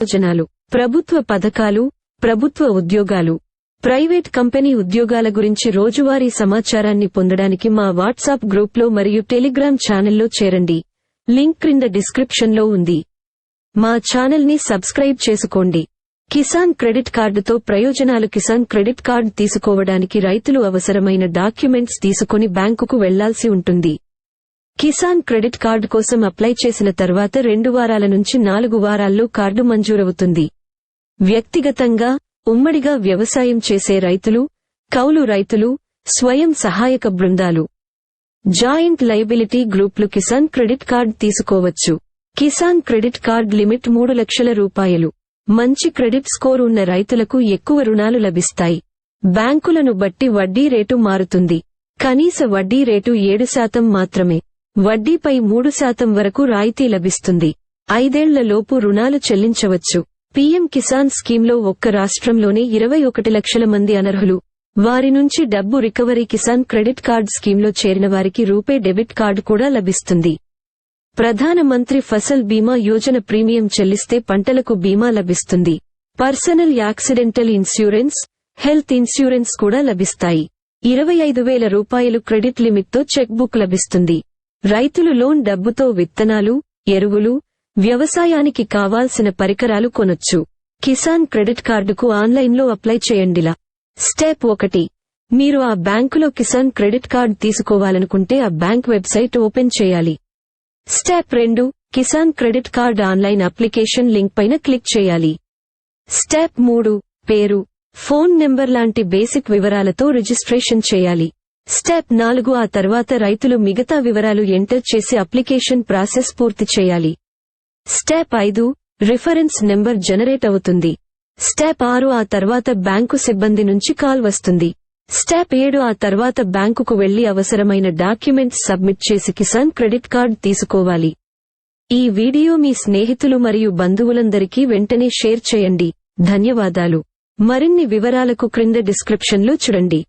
ప్రయోజనాలు. ప్రభుత్వ పథకాలు ప్రభుత్వ ఉద్యోగాలు. ప్రైవేట్ కంపెనీ ఉద్యోగాల గురించి రోజువారీ సమాచారాన్ని పొందడానికి మా వాట్సాప్ గ్రూప్లో మరియు టెలిగ్రామ్ ఛానల్లో చేరండి. లింక్ క్రింద డిస్క్రిప్షన్లో ఉంది. మా ఛానల్ని సబ్స్క్రైబ్ చేసుకోండి. కిసాన్ క్రెడిట్ కార్డుతో ప్రయోజనాలు కిసాన్ క్రెడిట్ కార్డు తీసుకోవడానికి రైతులు అవసరమైన డాక్యుమెంట్స్ తీసుకుని బ్యాంకుకు వెళ్ళాల్సి ఉంటుంది. కిసాన్ క్రెడిట్ కార్డు కోసం అప్లై చేసిన తర్వాత రెండు వారాల నుంచి నాలుగు వారాల్లో కార్డు మంజూరవుతుంది. వ్యక్తిగతంగా ఉమ్మడిగా వ్యవసాయం చేసే రైతులు కౌలు రైతులు స్వయం సహాయక బృందాలు. జాయింట్ లయబిలిటీ గ్రూప్లు కిసాన్ క్రెడిట్ కార్డ్ తీసుకోవచ్చు. కిసాన్ క్రెడిట్ కార్డ్ లిమిట్ మూడు లక్షల రూపాయలు. మంచి క్రెడిట్ స్కోర్ ఉన్న రైతులకు ఎక్కువ రుణాలు లభిస్తాయి. బ్యాంకులను బట్టి వడ్డీ రేటు మారుతుంది. కనీస వడ్డీ రేటు ఏడు శాతం మాత్రమే. వడ్డీపై మూడు శాతం వరకు రాయితీ లభిస్తుంది. ఐదేళ్ళలోపు రుణాలు చెల్లించవచ్చు. పీఎం కిసాన్ స్కీంలో ఒక్క రాష్ట్రంలోనే ఇరవై ఒకటి లక్షల మంది అనర్హులు. వారి నుంచి డబ్బు రికవరీ కిసాన్ క్రెడిట్ కార్డ్ స్కీంలో చేరిన వారికి రూపే డెబిట్ కార్డు కూడా లభిస్తుంది. ప్రధానమంత్రి ఫసల్ బీమా యోజన ప్రీమియం చెల్లిస్తే పంటలకు బీమా లభిస్తుంది. Personal accidental insurance health insurance కూడా లభిస్తాయి. ఇరవై ఐదు వేల రూపాయలు క్రెడిట్ లిమిట్తో చెక్ బుక్ లభిస్తుంది. రైతులు లోన్ డబ్బుతో విత్తనాలు ఎరువులు వ్యవసాయానికి కావాల్సిన పరికరాలు కొనొచ్చు. కిసాన్ క్రెడిట్ కార్డుకు ఆన్లైన్లో అప్లై చేయండిలా. స్టెప్ ఒకటి. మీరు ఆ బ్యాంకులో కిసాన్ క్రెడిట్ కార్డ్ తీసుకోవాలనుకుంటే ఆ బ్యాంక్ వెబ్సైట్ ఓపెన్ చేయాలి. స్టెప్ రెండు. Kisan credit card online application link పైన క్లిక్ చేయాలి. స్టెప్ మూడు. పేరు. ఫోన్ నెంబర్ లాంటి బేసిక్ వివరాలతో రిజిస్ట్రేషన్ చేయాలి. స్టెప్ నాలుగు ఆ తర్వాత రైతులు మిగతా వివరాలు ఎంటర్ చేసి అప్లికేషన్ ప్రాసెస్ పూర్తి చేయాలి. స్టెప్ ఐదు రిఫరెన్స్ నెంబర్ జనరేట్ అవుతుంది. స్టెప్ ఆరు ఆ తర్వాత బ్యాంకు సిబ్బంది నుంచి కాల్ వస్తుంది. స్టెప్ ఏడు ఆ తర్వాత బ్యాంకుకు వెళ్ళి అవసరమైన డాక్యుమెంట్స్ సబ్మిట్ చేసి కిసాన్ క్రెడిట్ కార్డ్ తీసుకోవాలి. ఈ వీడియో మీ స్నేహితులు మరియు బంధువులందరికీ వెంటనే షేర్ చేయండి. ధన్యవాదాలు. మరిన్ని వివరాలకు క్రింద డిస్క్రిప్షన్లో చూడండి.